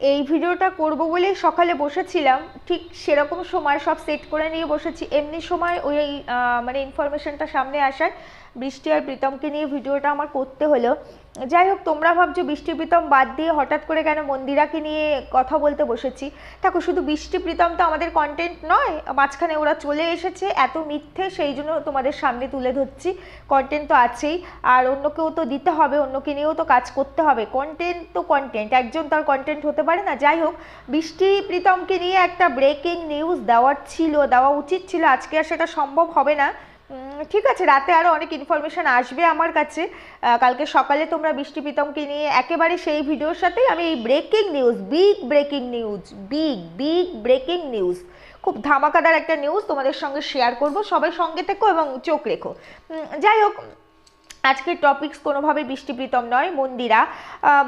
এই ভিডিওটা করব বলে সকালে বসেছিলাম। ঠিক সেরকম সময় সব সেট করে নিয়ে বসেছি। এমনি সময় ওই মানে ইনফরমেশনটা সামনে আসার। বৃষ্টি আর প্রীতমকে নিয়ে ভিডিওটা আমার করতে হলো। যাই হোক, তোমরা ভাবছ বৃষ্টি, প্রীতম বাদ দিয়ে হঠাৎ করে কেন মন্দিরাকে নিয়ে কথা বলতে বসেছি? দেখো, শুধু বৃষ্টি, প্রীতম তো আমাদের কন্টেন্ট নয়, মাঝখানে ওরা চলে এসেছে, এত মিথ্যে, সেই জন্য তোমাদের সামনে তুলে ধরছি। কন্টেন্ট তো আছেই, আর অন্যকেও তো দিতে হবে, অন্যকে নিয়েও তো কাজ করতে হবে। কন্টেন্ট তো কন্টেন্ট একজন তার কন্টেন্ট হতে পারে না। যাই হোক, বৃষ্টি, প্রীতমকে নিয়ে একটা ব্রেকিং নিউজ দেওয়ার ছিল, দেওয়া উচিত ছিল, আজকে আর সেটা সম্ভব হবে না। ঠিক আছে, রাতে আরও অনেক ইনফরমেশান আসবে আমার কাছে। কালকে সকালে তোমরা বৃষ্টি প্রীতমকে নিয়ে একেবারে সেই ভিডিওর সাথেই আমি এই breaking news big breaking news big big breaking news খুব ধামাকাদার একটা নিউজ তোমাদের সঙ্গে শেয়ার করব। সবাই সঙ্গে থেকো এবং চোখ রেখো। যাই হোক আজকের টপিকস কোনোভাবে বৃষ্টিপ্রীতম নয়, মন্দিরা।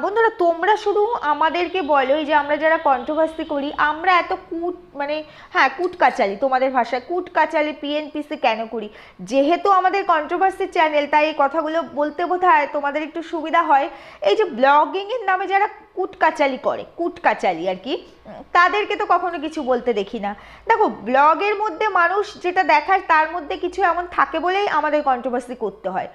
বন্ধুরা, তোমরা শুধু আমাদেরকে বলো যে আমরা যারা কন্ট্রোভার্সি করি, আমরা এত কুট মানে হ্যাঁ কুট কাচালি তোমাদের ভাষায় কুট কাচালি পিএনপিসি কেন করি? যেহেতু আমাদের কন্ট্রোভার্সি চ্যানেল তাই এই কথাগুলো বলতে বোধ তোমাদের একটু সুবিধা হয়। এই যে ব্লগিংয়ের নামে যারা কুট কাচালি করে, কুটকাচালি আর কি। তাদেরকে তো কখনো কিছু বলতে দেখি না। দেখো, ব্লগের মধ্যে মানুষ যেটা দেখায় তার মধ্যে কিছু এমন থাকে বলেই আমাদের কন্ট্রোভার্সি করতে হয়।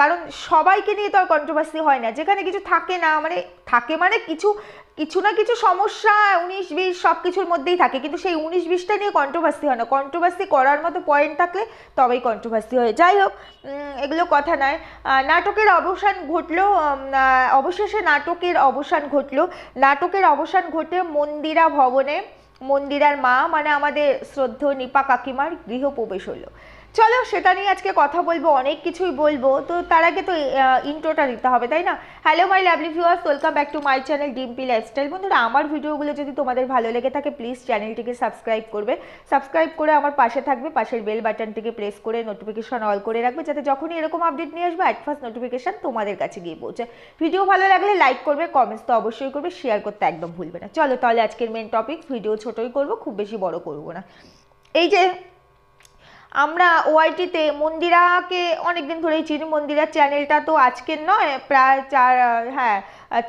কারণ সবাইকে নিয়ে তো আর কন্ট্রোভার্সি হয় না। যেখানে কিছু থাকে না মানে থাকে মানে কিছু কিছু না কিছু সমস্যা উনিশ বিশ সব কিছুর মধ্যেই থাকে। কিন্তু সেই উনিশ বিশটা নিয়ে কন্ট্রোভার্সি হয় না। কন্ট্রোভার্সি করার মতো পয়েন্ট থাকলে তবেই কন্ট্রোভার্সি হয়। যাই হোক এগুলো কথা নয়। নাটকের অবসান ঘটলো অবশেষে নাটকের অবসান ঘটলো। নাটকের অবসান ঘটে মন্দিরা ভবনে। মন্দিরার মা মানে আমাদের শ্রদ্ধেয় নিপা কাকিমার গৃহপ্রবেশ হলো। চলো সেটা নিয়ে আজকে কথা বলব, অনেক কিছুই বলব। তো তার আগে তো ইন্ট্রোটা দিতে হবে, তাই না? Hello my lovely viewers welcome back to my channel Dimpi lifestyle বন্ধুরা, আমার ভিডিওগুলো যদি তোমাদের ভালো লেগে থাকে প্লিজ চ্যানেলটিকে সাবস্ক্রাইব করবে। সাবস্ক্রাইব করে আমার পাশে থাকবে, পাশের বেল বাটনটিকে প্রেস করে নোটিফিকেশন অল করে রাখবে, যাতে যখনই এরকম আপডেট নিয়ে আসবে অ্যাট ফার্স্ট নোটিফিকেশন তোমাদের কাছে গিয়ে পৌঁছে। ভিডিও ভালো লাগলে লাইক করবে কমেন্টস তো অবশ্যই করবে শেয়ার করতে একদম ভুলবে না। চলো তাহলে আজকের মেন টপিক ভিডিও ছোটোই করব, খুব বেশি বড় করব না। এই যে আমরা ওআইটিতে মন্দিরাকে অনেকদিন ধরেই চিনি। মন্দিরার চ্যানেলটা তো আজকের নয়, প্রায় চার হ্যাঁ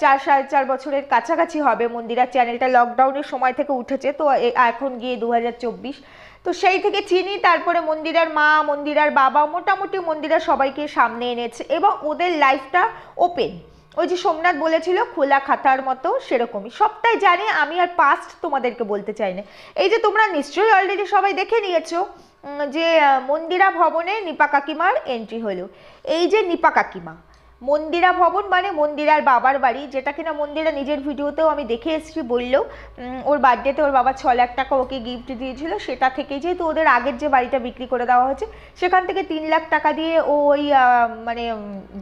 চার সাড়ে চার বছরের কাছাকাছি হবে মন্দিরার চ্যানেলটা লকডাউনের সময় থেকে উঠেছে, তো এখন গিয়ে দু হাজার চব্বিশ। তো সেই থেকে চিনি, তারপরে মন্দিরার মা, মন্দিরার বাবা, মোটামুটি মন্দিরা সবাইকে সামনে এনেছে এবং ওদের লাইফটা ওপেন ওই যে সোমনাথ বলেছিল, খোলা খাতার মতো সেরকমই। সবটাই জানি, আমি আর পাস্ট তোমাদেরকে বলতে চাই না। এই যে তোমরা নিশ্চয়ই অলরেডি সবাই দেখে নিয়েছো যে মন্দিরা ভবনে নিপা কাকিমার এন্ট্রি হলো। এই যে নিপা কাকিমা মন্দিরা ভবন মানে মন্দিরার বাবার বাড়ি, যেটা কিনা মন্দিরা নিজের ভিডিওতেও আমি দেখে এসেছি বলল ওর বার্থডেতে ওর বাবা ছ লাখ টাকা ওকে গিফট দিয়েছিল, সেটা থেকে যেহেতু ওদের আগের যে বাড়িটা বিক্রি করে দেওয়া হয়েছে, সেখান থেকে তিন লাখ টাকা দিয়ে ও ওই মানে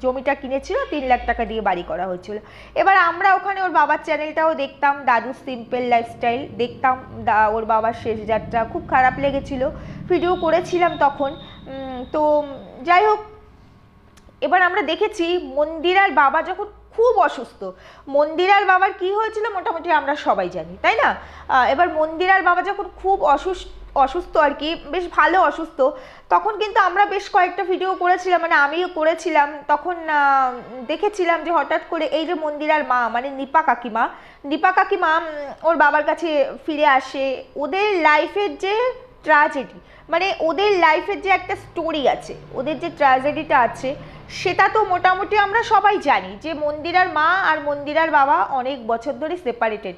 জমিটা কিনেছিল, তিন লাখ টাকা দিয়ে বাড়ি করা হয়েছিল। এবার আমরা ওখানে ওর বাবার চ্যানেলটাও দেখতাম, দাদু সিম্পল লাইফস্টাইল দেখতাম ওর বাবার শেষ যাত্রা, খুব খারাপ লেগেছিল। ভিডিও করেছিলাম তখন তো যাই হোক এবার আমরা দেখেছি মন্দিরার বাবা যখন খুব অসুস্থ, মন্দিরার বাবার কি হয়েছিল মোটামুটি আমরা সবাই জানি, তাই না? এবার মন্দিরার বাবা যখন খুব অসুস্থ অসুস্থ আর কি, বেশ ভালো অসুস্থ, তখন কিন্তু আমরা বেশ কয়েকটা ভিডিও করেছিলাম মানে আমিও করেছিলাম, তখন দেখেছিলাম যে হঠাৎ করে এই যে মন্দিরার মা মানে নিপা কাকিমা নিপা কাকিমা ওর বাবার কাছে ফিরে আসে, ওদের লাইফের যে ট্র্যাজেডি মানে ওদের লাইফের যে একটা স্টোরি আছে, ওদের যে ট্র্যাজেডিটা আছে সেটা তো মোটামুটি আমরা সবাই জানি যে মন্দিরার মা আর মন্দিরার বাবা অনেক বছর ধরে সেপারেটেড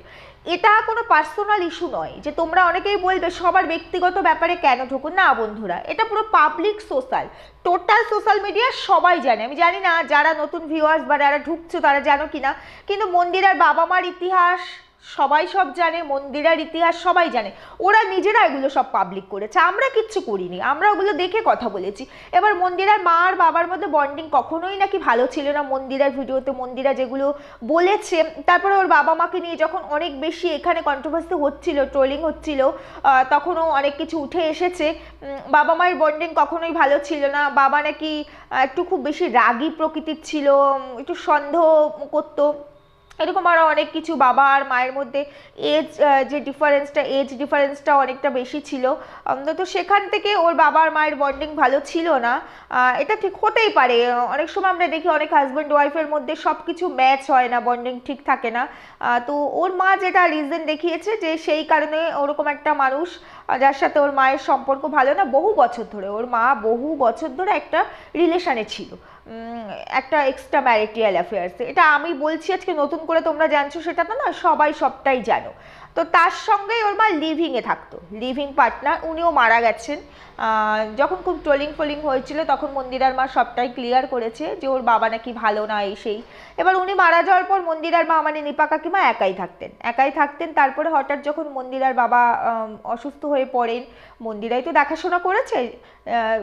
এটা কোনো পার্সোনাল ইস্যু নয় যে তোমরা অনেকেই বলবে সবার ব্যক্তিগত ব্যাপারে কেন ঢুকো? না বন্ধুরা, এটা পুরো public social total social media সবাই জানে। আমি জানি না যারা নতুন ভিউয়ার্স বা যারা ঢুকছো তারা জানো কিনা, কিন্তু মন্দিরার বাবা মার ইতিহাস সবাই সব জানে, মন্দিরার ইতিহাস সবাই জানে। ওরা নিজেরা এগুলো সব পাবলিক করেছে। আমরা কিচ্ছু করিনি। আমরা ওগুলো দেখে কথা বলেছি। এবার মন্দিরার মা আর বাবার মধ্যে বন্ডিং কখনোই নাকি ভালো ছিল না মন্দিরার ভিডিওতে। মন্দিরা যেগুলো বলেছে, তারপরে ওর বাবা মাকে নিয়ে যখন অনেক বেশি এখানে কন্ট্রোভার্সি হচ্ছিল ট্রোলিং হচ্ছিল তখনও অনেক কিছু উঠে এসেছে। বাবা মায়ের বন্ডিং কখনোই ভালো ছিল না। বাবা নাকি একটু খুব বেশি রাগী প্রকৃতির ছিল, একটু সন্দেহ করতো। এরকম আরও অনেক কিছু বাবা আর মায়ের মধ্যে এজ যে ডিফারেন্সটা এজ ডিফারেন্সটা অনেকটা বেশি ছিল। তো সেখান থেকে ওর বাবা আর মায়ের বন্ডিং ভালো ছিল না। এটা ঠিক হতেই পারে। অনেক সময় আমরা দেখি অনেক হাজব্যান্ড ওয়াইফের মধ্যে সব কিছু ম্যাচ হয় না বন্ডিং ঠিক থাকে না। তো ওর মা যেটা রিজন দেখিয়েছে যে সেই কারণে ওরকম একটা মানুষ যার সাথে ওর মায়ের সম্পর্ক ভালো না, বহু বছর ধরে, ওর মা বহু বছর ধরে একটা রিলেশানে ছিল। একটা এক্সট্রা ম্যারিটিয়াল অ্যাফেয়ার্স এটা আমি বলছি আজকে নতুন করে তোমরা জানছো সেটা না সবাই সবটাই জানো। তো তার সঙ্গেই ওর মা লিভিংয়ে থাকতো। লিভিং পার্টনার উনিও মারা গেছেন। যখন খুব ট্রোলিং ফোলিং হয়েছিল, তখন মন্দিরার মা সবটাই ক্লিয়ার করেছে যে ওর বাবা নাকি ভালো না, এই সেই। এবার উনি মারা যাওয়ার পর মন্দিরার মা মানে নিপা কাকিমা একাই থাকতেন। একাই থাকতেন, তারপরে হঠাৎ যখন মন্দিরার বাবা অসুস্থ হয়ে পড়েন, মন্দিরাই তো দেখাশোনা করেছে।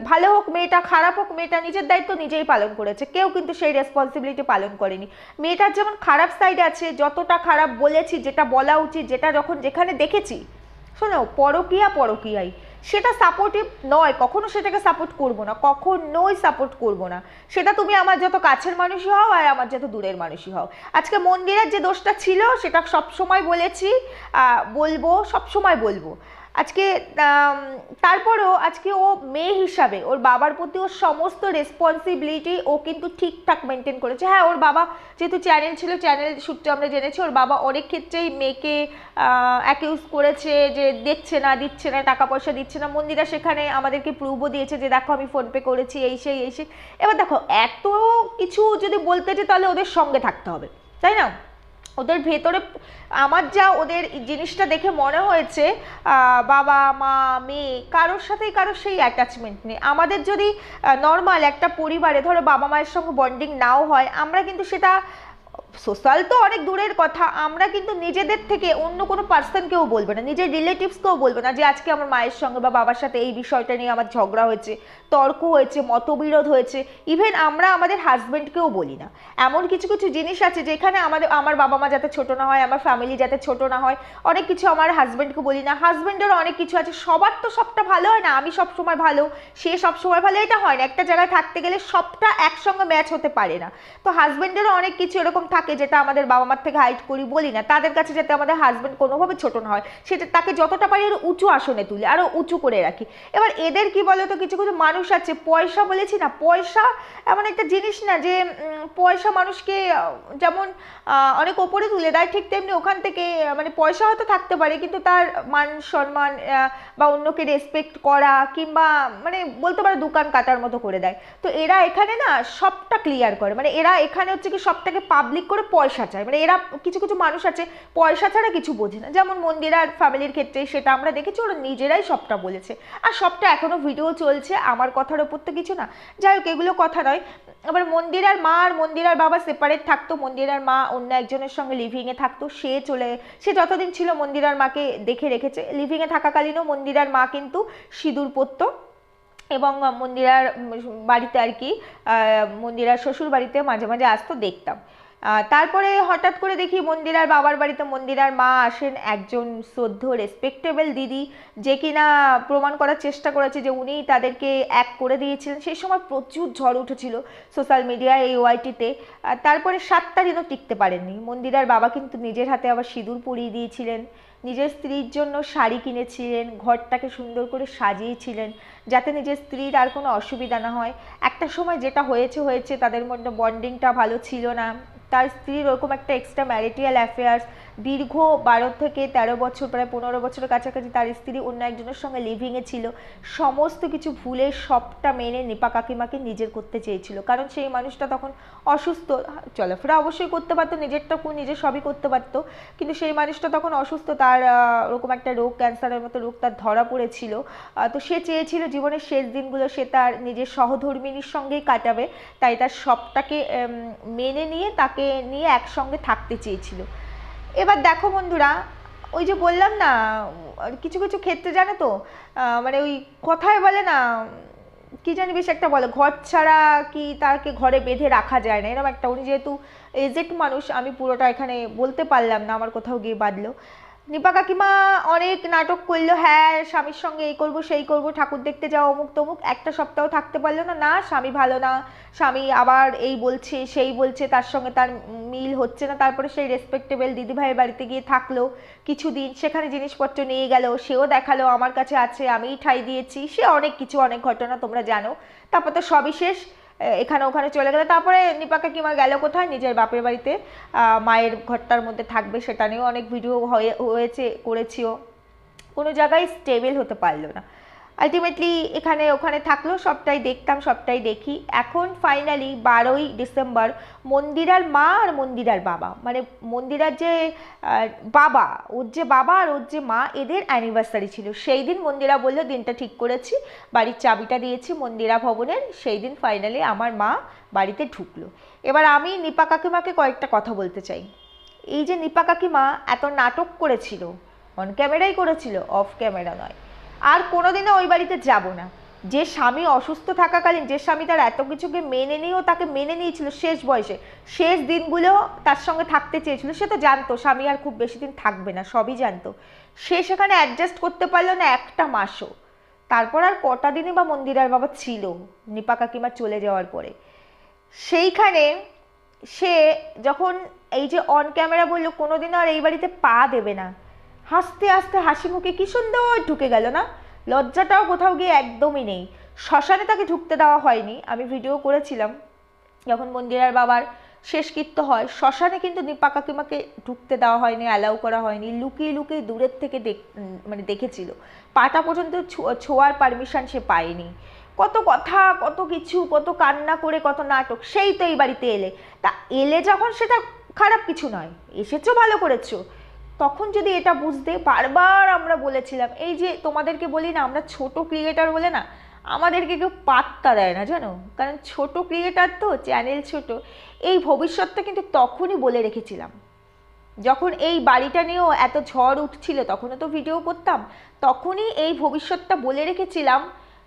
ভালো হোক মেয়েটা, খারাপ হোক মেয়েটা, নিজের দায়িত্ব নিজেই পালন করেছে। কেউ কিন্তু সেই রেসপন্সিবিলিটি পালন করেনি। মেয়েটার যেমন খারাপ সাইড আছে, যতটা খারাপ বলেছি, যেটা বলা উচিত, যেটা যখন যেখানে দেখেছি, শোনো, পরকিয়া পরকিয়াই। সেটা সাপোর্টিভ নয়, কখনো সেটাকে সাপোর্ট করব না, কখনোই সাপোর্ট করব না। সেটা তুমি আমার যত কাছের মানুষই হও আর আমার যত দূরের মানুষই হও। আজকে মন্দিরের যে দোষটা ছিল, সেটা সব সময় বলেছি বলব সব সময় বলব। আজকে তারপরেও আজকে ও মেয়ে হিসাবে ওর বাবার প্রতি ওর সমস্ত রেসপন্সিবিলিটি ও কিন্তু ঠিকঠাক মেনটেন করেছে। হ্যাঁ ওর বাবা যেহেতু চ্যানেল ছিল চ্যানেল সূত্রে আমরা জেনেছি, ওর বাবা অনেক ক্ষেত্রেই মেয়েকে অ্যাকিউজ করেছে যে দেখছে না, দিচ্ছে না, টাকা পয়সা দিচ্ছে না। মন্দিরা সেখানে আমাদেরকে প্রুভও দিয়েছে যে, দেখো, আমি ফোনপে করেছি, এই সেই এই সেই। এবার দেখো, এত কিছু যদি বলতে যে তাহলে ওদের সঙ্গে থাকতে হবে, তাই না? ওদের ভেতরে, আমার যা ওদের জিনিসটা দেখে মনে হয়েছে বাবা, মা, মেয়ে, কারোর সাথেই কারোর সেই অ্যাটাচমেন্ট নেই। আমাদের যদি নর্মাল একটা পরিবারে ধরো বাবা মায়ের সঙ্গে বন্ডিং নাও হয়, আমরা কিন্তু সেটা সোশ্যাল তো অনেক দূরের কথা, আমরা কিন্তু নিজেদের থেকে অন্য কোনো পার্সনকেও বলব না, নিজের রিলেটিভসকেও বলবে না যে আজকে আমার মায়ের সঙ্গে বা বাবার সাথে এই বিষয়টা নিয়ে আমার ঝগড়া হয়েছে, তর্ক হয়েছে, মতবিরোধ হয়েছে ইভেন আমরা আমাদের হাজব্যান্ডকেও বলি না। এমন কিছু কিছু জিনিস আছে যেখানে আমাদের, আমার বাবা মা যাতে ছোট না হয়, আমার ফ্যামিলি যাতে ছোট না হয়, অনেক কিছু আমার হাজব্যান্ডকে বলি না। হাজব্যান্ডেরও অনেক কিছু আছে, সবার তো সবটা ভালো হয় না, আমি সব সময় ভালো, সে সব সময় ভালো, এটা হয় না। একটা জায়গায় থাকতে গেলে সবটা একসঙ্গে ম্যাচ হতে পারে না। তো হাজব্যান্ডেরও অনেক কিছু এরকম থাকে যেটা আমাদের বাবা মার থেকে হাইট করি বলি না, তাদের কাছে যাতে আমাদের হাজব্যান্ড কোনোভাবে ছোট না হয়, সেটা তাকে যতটা পারি আরও উঁচু আসনে তুলি আরও উঁচু করে রাখি। এবার এদের কি বলতো, কিছু কিছু মানুষ আছে, পয়সা বলেছি না, পয়সা এমন একটা জিনিস না যে পয়সা মানুষকে যেমন অনেক ওপরে তুলে দেয়, ঠিক তেমনি ওখান থেকে মানে পয়সা হয়তো থাকতে পারে, কিন্তু তার মান সম্মান বা অন্যকে রেসপেক্ট করা, কিংবা মানে বলতে পারে দোকান কাটার মতো করে দেয়। তো এরা এখানে না সবটা ক্লিয়ার করে মানে এরা এখানে হচ্ছে কি সবটাকে পাবলিক করে পয়সা চায়। মানে এরা কিছু কিছু মানুষ আছে, পয়সা ছাড়া কিছু বোঝে না। যেমন মন্দিরার ফ্যামিলির ক্ষেত্রে সেটা আমরা দেখেছি, ওরা নিজেরাই সবটা বলেছে। আর সবটা এখনও ভিডিও চলছে, আমার কথার ওপর তো কিছু না। যাই হোক, এগুলো কথা নয়। আবার মন্দিরার মা আর মন্দিরার বাবা সেপারেট থাকতো, মন্দিরার মা অন্য একজনের সঙ্গে লিভিংয়ে থাকতো। সে চলে, সে যতদিন ছিল মন্দিরার মাকে দেখে রেখেছে। লিভিংয়ে থাকাকালীনও মন্দিরার মা কিন্তু সিঁদুর পরতো এবং মন্দিরার বাড়িতে আর কি মন্দিরার শ্বশুর বাড়িতে মাঝে মাঝে আসতো দেখতাম। তারপরে হঠাৎ করে দেখি মন্দিরার বাবার বাড়িতে মন্দিরার মা আসেন একজন শ্রদ্ধ রেসপেক্টেবল দিদি, যে কিনা প্রমাণ করার চেষ্টা করেছে যে উনিই তাদেরকে এক করে দিয়েছিলেন। সেই সময় প্রচুর ঝড় উঠেছিল সোশ্যাল মিডিয়ায় এই ওয়াইটিতে তারপরে সাতটা দিনও টিকতে পারেননি। মন্দিরার বাবা কিন্তু নিজের হাতে আবার সিঁদুর পরিয়ে দিয়েছিলেন। নিজের স্ত্রীর জন্য শাড়ি কিনেছিলেন, ঘরটাকে সুন্দর করে সাজিয়েছিলেন, যাতে নিজের স্ত্রীর আর কোনো অসুবিধা না হয়। একটা সময় যেটা হয়েছে হয়েছে, তাদের মধ্যে বন্ডিংটা ভালো ছিল না। তার স্ত্রীর ওরকম একটা এক্সট্রা ম্যারিটিয়াল অ্যাফেয়ার্স দীর্ঘ বারো থেকে তেরো বছর, প্রায় পনেরো বছরের কাছাকাছি তার স্ত্রী অন্য একজনের সঙ্গে লিভিংয়ে ছিল। সমস্ত কিছু ভুলে সবটা মেনে নিপা কাকিমাকে নিজের করতে চেয়েছিল। কারণ সেই মানুষটা তখন অসুস্থ। চলাফেরা অবশ্যই করতে পারতো নিজেরটুকু নিজে সবই করতে পারতো। কিন্তু সেই মানুষটা তখন অসুস্থ, তার ওরকম একটা রোগ ক্যান্সারের মতো রোগ তার ধরা পড়েছিল। তো সে চেয়েছিল জীবনের শেষ দিনগুলো সে তার নিজের সহধর্মিনীর সঙ্গেই কাটাবে। তাই তার সবটাকে মেনে নিয়ে তাকে নিয়ে একসঙ্গে থাকতে চেয়েছিল। এবার দেখো বন্ধুরা, ওই যে বললাম না, কিছু কিছু ক্ষেত্রে জানো তো মানে ওই কথায় বলে না, কী জানি বেশ একটা বলে, ঘর ছাড়া কি তাকে ঘরে বেঁধে রাখা যায় না। এরকম একটা, উনি যেহেতু এজেড মানুষ, আমি পুরোটা এখানে বলতে পারলাম না, আমার কোথাও গিয়ে বাঁধলো নিপা কাকিমা অনেক নাটক করল হ্যাঁ স্বামীর সঙ্গে এই করব, সেই করব, ঠাকুর দেখতে যাও অমুক তমুক, একটা সপ্তাহ থাকতে পারল না না, স্বামী ভালো না, স্বামী আবার এই বলছে, সেই বলছে, তার সঙ্গে তার মিল হচ্ছে না, তারপরে সেই রেসপেক্টেবল দিদিভাইয়ের বাড়িতে গিয়ে থাকল কিছুদিন, সেখানে জিনিসপত্র নিয়ে গেল, সেও দেখাল, আমার কাছে আছে, আমিই ঠাই দিয়েছি, সে অনেক কিছু, অনেক ঘটনা তোমরা জানো, তারপর তো সবই শেষ এখানে ওখানে চলে গেলে। তারপরে নিপা কাকিমা গেল কোথায়? নিজের বাপের বাড়িতে। মায়ের ঘরটার মধ্যে থাকবে সেটা নিয়েও অনেক ভিডিও হয়ে, হয়েছে, করেছিও। কোনো জায়গায় স্টেবেল হতে পারল না। আলটিমেটলি এখানে, ওখানে থাকল, সবটাই দেখতাম, সবটাই দেখি। এখন ফাইনালি বারোই ডিসেম্বর, মন্দিরার মা আর মন্দিরার বাবা। মানে মন্দিরার যে বাবা, ওর যে বাবা আর ওর যে মা, এদের অ্যানিভার্সারি ছিল। সেই দিন মন্দিরা বলল, দিনটা ঠিক করেছি, বাড়ির চাবিটা দিয়েছি, মন্দিরা ভবনের। সেই দিন ফাইনালি আমার মা বাড়িতে ঢুকলো। এবার আমি নিপা কাকিমাকে কয়েকটা কথা বলতে চাই। এই যে নিপা কাকিমা এত নাটক করেছিল অন ক্যামেরাই করেছিল অফ ক্যামেরা নয়। আর কোনোদিনও ওই বাড়িতে যাব না। যে স্বামী অসুস্থ থাকাকালীন, যে স্বামী তার এত কিছুকে মেনে নিয়েও তাকে মেনে নিয়েছিল শেষ বয়সে, শেষ দিনগুলো তার সঙ্গে থাকতে চেয়েছিল, সে তো জানতো, স্বামী আর খুব বেশি দিন থাকবে না, সবই জানতো। সে সেখানে অ্যাডজাস্ট করতে পারল না একটা মাসও। তারপর আর কটা দিনই বা মন্দিরার বাবা ছিল, নিপা কাকিমা চলে যাওয়ার পরে। সেইখানে সে যখন এই যে অন ক্যামেরা বলল, কোনোদিনও আর এই বাড়িতে পা দেবে না। হাসতে হাসতে হাসি মুখে কি সুন্দর ঢুকে গেল না? লজ্জাটাও কোথাও গিয়ে একদমই নেই। শ্মশানে তাকে ঢুকতে দেওয়া হয়নি, আমি ভিডিও করেছিলাম। যখন মন্দিরার বাবার শেষকৃত্য হয়, শ্মশানে কিন্তু নিপা কাকিমাকে ঢুকতে দেওয়া হয়নি অ্যালাউ করা হয়নি, লুকিয়ে লুকিয়ে দূরের থেকে দেখ মানে দেখেছিল। পাটা পর্যন্ত ছোঁয়ার পারমিশন সে পায়নি। কত কথা, কত কিছু, কত কান্না করে, কত নাটক, সেই তো এই বাড়িতে এলে। তা এলে যখন সেটা খারাপ কিছু নয়। এসেছ, ভালো করেছ। তখন যদি এটা বুঝতে বারবার আমরা বলেছিলাম, এই যে তোমাদেরকে বলি না, আমরা ছোট ক্রিয়েটার বলে না, আমাদেরকে কেউ পাত্তা দেয় না, জানো? কারণ ছোট ক্রিয়েটার তো চ্যানেল ছোট, এই ভবিষ্যৎটা কিন্তু তখনই বলে রেখেছিলাম। যখন এই বাড়িটা নিয়েও এত ঝড় উঠছিল, তখনও তো ভিডিও করতাম, তখনই এই ভবিষ্যৎটা বলে রেখেছিলাম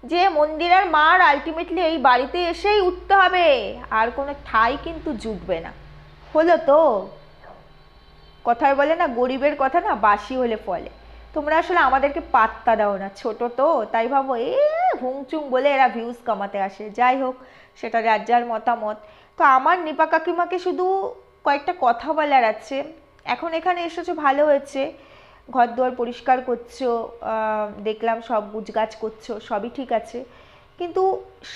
যে মন্দিরের মার আলটিমেটলি এই বাড়িতে এসেই উঠতে হবে, আর কোনো ঠাই কিন্তু জুটবে না। হলো তো? কথায় বলে না, গরিবের কথা না, বাসি হলে ফলে। তোমরা আসলে আমাদেরকে পাত্তা দাও না, ছোট তো, তাই ভাবো, এ, হুংচুং বলে এরা ভিউজ কামাতে আসে। যাই হোক, সেটা যার যার মতামত। তো আমার নিপা কাকিমাকে শুধু কয়েকটা কথা বলার আছে। এখন এখানে এসেছ, ভালো হয়েছে। ঘর দুয়ার পরিষ্কার করছ দেখলাম সব গুজগাছ করছ, সবই ঠিক আছে। কিন্তু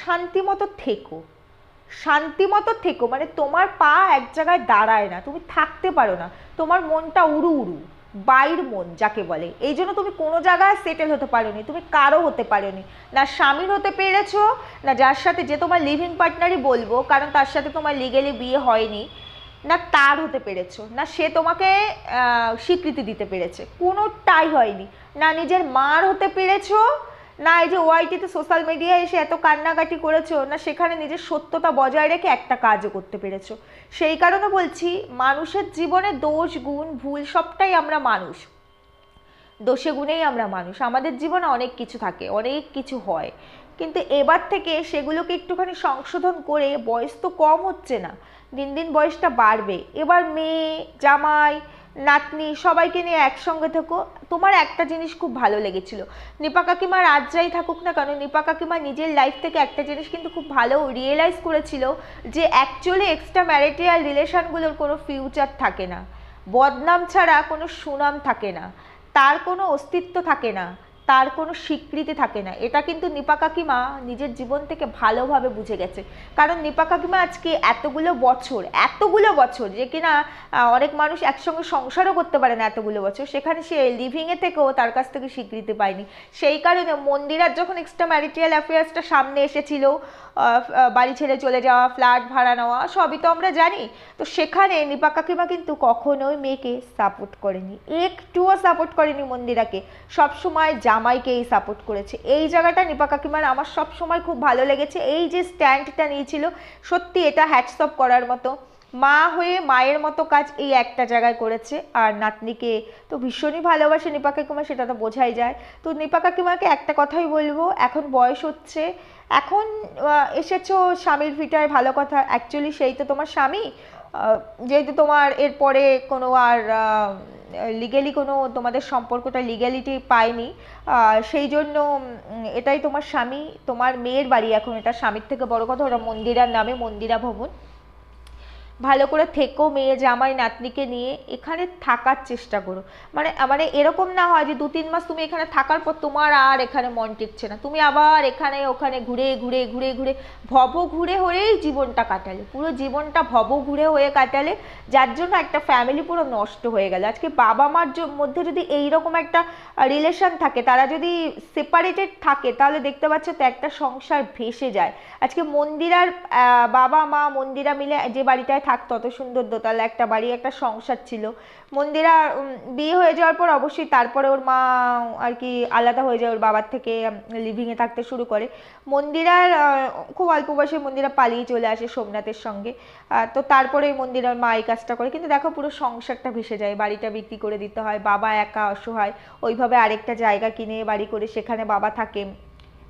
শান্তি মতো থেকো। শান্তি মতো থেকো মানে তোমার পা এক জায়গায় দাঁড়ায় না, তুমি থাকতে পারো না, তোমার মনটা উড়ু উড়ু, বাইর মন যাকে বলে। এই জন্য তুমি কোনো জায়গায় সেটেল হতে পারোনি, তুমি কারও হতে পারোনি। না স্বামীর হতে পেরেছ, না যার সাথে যে তোমার লিভিং পার্টনারই বলব, কারণ তার সাথে তোমার লিগেলি বিয়ে হয়নি, না তার হতে পেরেছ, না সে তোমাকে স্বীকৃতি দিতে পেরেছে। কোনোটাই হয়নি। না নিজের মার হতে পেরেছ না, এই যে ওয়াইটিতে সোশ্যাল মিডিয়ায় এসে এত কান্নাকাটি করেছ, না সেখানে নিজের সত্যতা বজায় রেখে একটা কাজও করতে পেরেছ? সেই কারণে বলছি, মানুষের জীবনে দোষ, গুণ, ভুল সবটাই আমরা মানুষ। দোষে গুণেই আমরা মানুষ। আমাদের জীবনে অনেক কিছু থাকে, অনেক কিছু হয়। কিন্তু এবার থেকে সেগুলোকে একটুখানি সংশোধন করে বয়স তো কম হচ্ছে না, দিন দিন বয়সটা বাড়বে। এবার মেয়ে, জামাই নাতনি, সবাইকে নিয়ে একসঙ্গে থেকো। তোমার একটা জিনিস খুব ভালো লেগেছিল। নিপা কাকিমা রাত যাই থাকুক না কেন, নিপা কাকিমা নিজের লাইফ থেকে একটা জিনিস কিন্তু খুব ভালো রিয়েলাইজ করেছিল যে অ্যাকচুয়ালি এক্সট্রা ম্যারিটেরিয়াল রিলেশনগুলোর কোনো ফিউচার থাকে না। বদনাম ছাড়া কোনো সুনাম থাকে না। তার কোনো অস্তিত্ব থাকে না। তার কোনো স্বীকৃতি থাকে না। এটা কিন্তু নিপা কাকিমা নিজের জীবন থেকে ভালোভাবে বুঝে গেছে। কারণ নিপা কাকিমা আজকে এতগুলো বছর এতগুলো বছর যে কিনা অনেক মানুষ একসঙ্গে সংসারও করতে পারে না এতগুলো বছর। সেখানে সে লিভিংয়ে থেকেও তার কাছ থেকে স্বীকৃতি পায়নি। সেই কারণে মন্দিরার যখন এক্সট্রা ম্যারিটাল অ্যাফেয়ার্সটা সামনে এসেছিল বাড়ি ছেড়ে চলে যাওয়া ফ্ল্যাট ভাড়া নেওয়া, সবই তো আমরা জানি। তো সেখানে নিপা কাকিমা কিন্তু কখনোই মেয়েকে সাপোর্ট করেনি। একটুও সাপোর্ট করেনি মন্দিরাকে। সবসময় জামাইকেই সাপোর্ট করেছে। এই জায়গাটা নিপা কাকিমার আমার সব সময় খুব ভালো লেগেছে। এই যে স্ট্যান্ডটা নিয়েছিল, সত্যি এটা হ্যাটসঅপ করার মতো। মা হয়ে মায়ের মতো কাজ এই একটা জায়গায় করেছে। আর নাতনিকে তো ভীষণই ভালোবাসে নিপা কাকিমা, সেটা তো বোঝাই যায়। তো নিপা কাকিমাকে একটা কথাই বলব, এখন বয়স হচ্ছে। এখন এসেছ স্বামীর ভিটায় ভালো কথা। অ্যাকচুয়ালি সেই তো তোমার স্বামী। যেহেতু তোমার এরপরে কোনো আর লিগেলি কোনো তোমাদের সম্পর্কটা লিগ্যালিটি পায়নি সেই জন্য এটাই তোমার স্বামী, তোমার মেয়ের বাড়ি এখন, এটা স্বামীর থেকে বড় কথা, ওটা মন্দিরার নামে মন্দিরা ভবন। ভালো করে থেকো মেয়ে জামাই নাতনিকে নিয়ে এখানে থাকার চেষ্টা করো। মানে মানে এরকম না হয় যে দু তিন মাস তুমি এখানে থাকার পর তোমার আর এখানে মন টিকছে না। তুমি আবার এখানে, ওখানে ঘুরে ঘুরে ঘুরে ঘুরে ভব ঘুরে হয়েই জীবনটা কাটালে। পুরো জীবনটা ভব ঘুরে হয়ে কাটালে যার জন্য একটা ফ্যামিলি পুরো নষ্ট হয়ে গেল। আজকে বাবা মার মধ্যে যদি এইরকম একটা রিলেশন থাকে, তারা যদি সেপারেটেড থাকে, তাহলে দেখতে পাচ্ছ তো একটা সংসার ভেসে যায়। আজকে মন্দিরার বাবা মা মন্দিরা মিলে যে বাড়িটায় থাকতো অত সুন্দর দোতলা, একটা বাড়ি, একটা সংসার ছিল। মন্দিরা বিয়ে হয়ে যাওয়ার পর অবশ্যই তারপরে ওর মা আর কি আলাদা হয়ে যায়, ওর বাবার থেকে লিভিংয়ে থাকতে শুরু করে। মন্দিরার খুব অল্প বয়সে মন্দিরা পালিয়ে চলে আসে সোমনাথের সঙ্গে। তো তারপরে মন্দিরার মা এই কাজটা করে। কিন্তু দেখো পুরো সংসারটা ভেসে যায়, বাড়িটা বিক্রি করে দিতে হয়, বাবা একা অসহায়, ওইভাবে আরেকটা জায়গা কিনে বাড়ি করে সেখানে বাবা থাকে।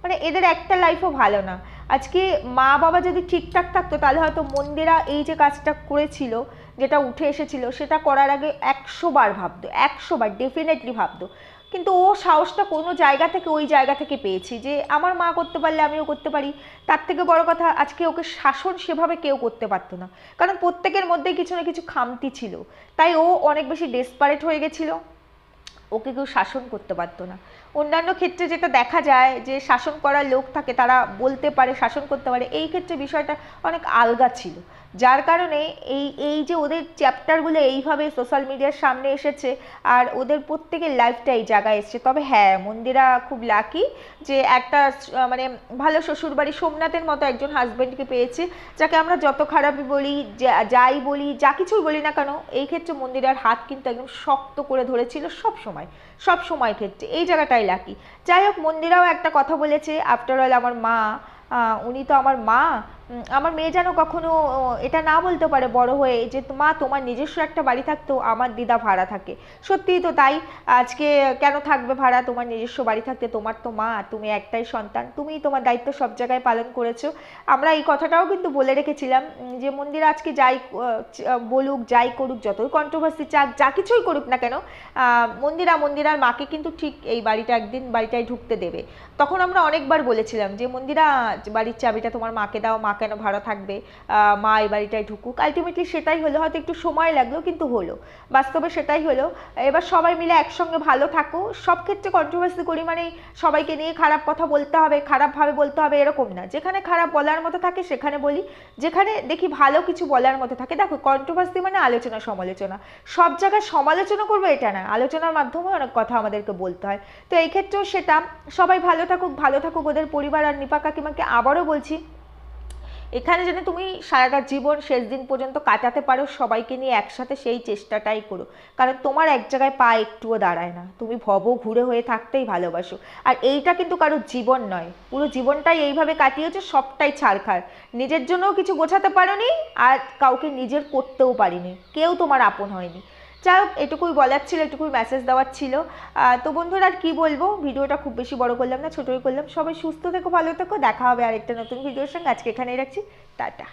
মানে এদের একটা লাইফও ভালো না। আজকে মা বাবা যদি ঠিকঠাক থাকতো, তাহলে হয়তো মন্দিরা এই যে কাজটা করেছিল, যেটা উঠে এসেছিল, সেটা করার আগে একশো বার ভাবতো, একশো বার ডেফিনেটলি ভাবতো। কিন্তু ও সাহসটা কোনো জায়গা থেকে ওই জায়গা থেকে পেয়েছি যে, আমার মা করতে পারলে আমিও করতে পারি। তার থেকে বড় কথা, আজকে ওকে শাসন সেভাবে কেউ করতে পারতো না। কারণ প্রত্যেকের মধ্যেই কিছু না কিছু খামতি ছিল। তাই ও অনেক বেশি ডেসপারেট হয়ে গেছিল। ওকে কেউ শাসন করতে পারতো না। অন্যান্য ক্ষেত্রে যেটা দেখা যায় যে শাসন করার লোক থাকে, তারা বলতে পারে, শাসন করতে পারে, এই ক্ষেত্রে বিষয়টা অনেক আলগা ছিল। যার কারণে এই এই যে ওদের চ্যাপ্টারগুলো এইভাবে সোশ্যাল মিডিয়ার সামনে এসেছে আর ওদের প্রত্যেকের লাইফটা এই জায়গায় এসছে। তবে হ্যাঁ মন্দিরা খুব লাকি যে একটা মানে ভালো শ্বশুরবাড়ি সোমনাথের মতো একজন হাজব্যান্ডকে পেয়েছে, যাকে আমরা যত খারাপই বলি যাই বলি, যা কিছুই বলি না কেন, এই ক্ষেত্রে মন্দিরার হাত কিন্তু একদম শক্ত করে ধরেছিল সব সময় সব সময় ক্ষেত্রে। এই জায়গাটাই লাকি যাই হোক, মন্দিরাও একটা কথা বলেছে আফটার অল আমার মা উনি তো আমার মা আমার মেয়ে যেন কখনো এটা না বলতে পারে বড় হয়ে যে, মা, তোমার নিজস্ব একটা বাড়ি থাকতেও আমার দিদা ভাড়া থাকে। সত্যিই তো তাই, আজকে কেন থাকবে ভাড়া? তোমার নিজস্ব বাড়ি থাকতে তোমার তো মা, তুমি একটাই সন্তান তুমিই তোমার দায়িত্ব সব জায়গায় পালন করেছ। আমরা এই কথাটাও কিন্তু বলে রেখেছিলাম যে মন্দির আজকে যাই বলুক, যাই করুক, যতই কন্ট্রোভার্সি চাক, যা কিছুই করুক না কেন মন্দিরা মন্দিরার মাকে কিন্তু ঠিক এই বাড়িটা একদিন বাড়িটায় ঢুকতে দেবে। তখন আমরা অনেকবার বলেছিলাম যে, মন্দিরা, বাড়ির চাবিটা তোমার মাকে দাও মা কেন ভাড়া থাকবে? মা এই বাড়িটায় ঢুকুক। আলটিমেটলি সেটাই হলো, হয়তো একটু সময় লাগল, কিন্তু হলো। বাস্তবে সেটাই হলো। এবার সবাই মিলে একসঙ্গে ভালো থাকো। সব ক্ষেত্রে কন্ট্রোভার্সি করি মানে সবাইকে নিয়ে খারাপ কথা বলতে হবে, খারাপভাবে বলতে হবে, এরকম না। যেখানে খারাপ বলার মতো থাকে সেখানে বলি। যেখানে দেখি ভালো কিছু বলার মতো থাকে। দেখো কন্ট্রোভার্সি মানে আলোচনা সমালোচনা। সব জায়গায় সমালোচনা করব এটা না। আলোচনার মাধ্যমে অনেক কথা আমাদেরকে বলতে হয়। তো এই ক্ষেত্রেও সেটা। সবাই ভালো থাকুক ভালো থাকুক। ওদের পরিবার আর নিপা কাকিমাকে আবারও বলছি এখানে যেন তুমি সারাটা জীবন শেষ দিন পর্যন্ত কাটাতে পারো, সবাইকে নিয়ে একসাথে সেই চেষ্টাটাই করো। কারণ তোমার এক জায়গায় পা একটুও দাঁড়ায় না। তুমি ভব ঘুরে হয়ে থাকতেই ভালোবাসো। আর এইটা কিন্তু কারোর জীবন নয়। পুরো জীবনটাই এইভাবে কাটিয়েছো, সবটাই ছাড়খাড়। নিজের জন্যও কিছু গোছাতে পারোনি আর কাউকে নিজের করতেও পারিনি। কেউ তোমার আপন হয়নি। যাই হোক, এটুকুই বলার ছিল, এটুকুই মেসেজ দেওয়ার ছিল। তো বন্ধুরা, আর কি বলব? ভিডিওটা খুব বেশি বড় করলাম না, ছোটোই করলাম। সবাই সুস্থ থেকো, ভালো থেকো। দেখা হবে আরেকটা নতুন ভিডিওর সঙ্গে। আজকে এখানেই রাখছি। টাটা।